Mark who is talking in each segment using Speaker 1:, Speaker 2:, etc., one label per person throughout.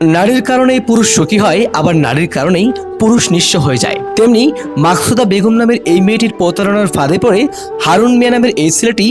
Speaker 1: নারীর কারণেই পুরুষ সুখী হয়, আবার নারীর কারণেই পুরুষ নিঃস্ব হয়ে যায়। তেমনি মাকসুদা বেগম নামের এই মেয়েটির প্রতারণার ফাঁদে পড়ে হারুন মিয়া নামের এই ছেলেটি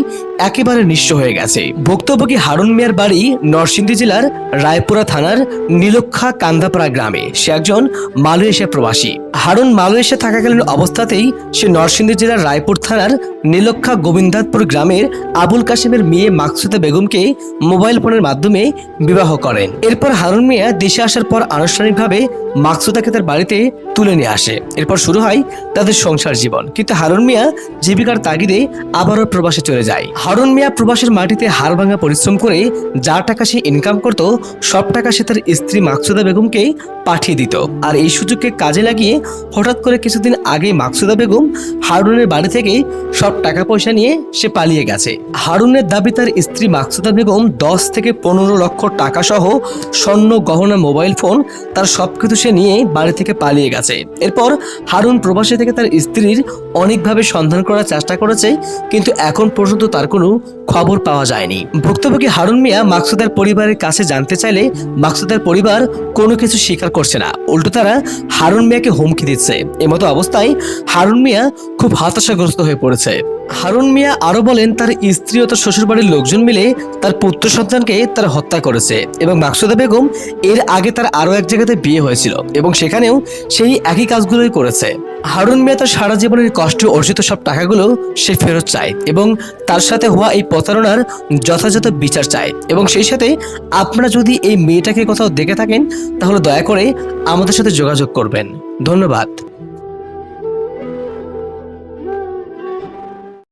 Speaker 1: একেবারে নিঃস্ব হয়ে গেছে। ভুক্তভোগী হারুন মিয়ার বাড়ি নরসিংদী জেলার রায়পুরা থানার নীলক্ষা কান্দাপাড়া গ্রামে। সে একজন মালয়েশিয়া প্রবাসী। হারুন মালয়েশিয়া থাকাকালীন অবস্থাতেই সে নরসিংদী জেলার রায়পুর থানার নীলক্ষা গোবিন্দাতপুর গ্রামের আবুল কাশেমের মেয়ে মাকসুদা বেগমকে মোবাইল ফোনের মাধ্যমে বিবাহ করেন। এরপর হারুন মিয়া দেশে আসার পর আনুষ্ঠানিকভাবে মাকসুদাকে তার বাড়িতে তুলে নিয়ে আসে। এরপর শুরু হয় তাদের সংসার জীবন। কিন্তু হারুন মিয়া জীবিকার তাগিদে আবারও প্রবাসে চলে যায়। হারুন মিয়া প্রবাসের মাটিতে হাড় ভাঙা পরিশ্রম করে যা টাকা সে ইনকাম করত, সব টাকা সে তার স্ত্রী মাকসুদা বেগমকে পাঠিয়ে দিত। আর এই সুযোগকে কাজে লাগিয়ে হঠাৎ করে কিছুদিন আগে মাকসুদা বেগম হারুনের বাড়ি থেকে সব টাকা পয়সা নিয়ে সে পালিয়ে গেছে। হারুনের দাবি, তার স্ত্রী মাকসুদা বেগম দশ থেকে পনেরো লক্ষ টাকা সহ স্বর্ণ, গহনা মোবাইল ফোন তার সবকিছু সে নিয়ে বাড়ি থেকে পালিয়ে গেছে। এরপর হারুন প্রবাসী থেকে তার স্ত্রীর অনেকভাবে সন্ধান করার চেষ্টা করেছে, কিন্তু এখন পর্যন্ত তার কোনো খবর পাওয়া যায়নি। ভুক্তভোগী হারুন মিয়া মাকসুদার পরিবারের কাছে জানতে চাইলে মাকসুদার পরিবার কোনো কিছু স্বীকার করছে না। উল্টো তারা হারুন মিয়াকে হুমকি দিচ্ছে। এমতো অবস্থায় হারুন মিয়া খুব হতাশাগ্রস্ত হয়ে পড়েছে। হারুন মিয়া আরও বলেন, তার স্ত্রী ও তার শ্বশুরবাড়ির লোকজন মিলে তার পুত্র সন্তানকে তারা হত্যা করেছে এবং মাকসুদা বেগম এর আগে তার আরও এক জায়গাতে বিয়ে হয়েছিল এবং সেখানেও সেই একই কাজগুলোই করেছে। হারুন মিয়া তার সারা জীবনের কষ্ট অর্জিত সব টাকাগুলো সে ফেরত চায় এবং তার সাথে হওয়া এই প্রতারণার যথাযথ বিচার চায় এবং সেই সাথে আপনারা যদি এই মেয়েটাকে কোথাও দেখে থাকেন, তাহলে দয়া করে আমাদের সাথে যোগাযোগ করবেন। ধন্যবাদ।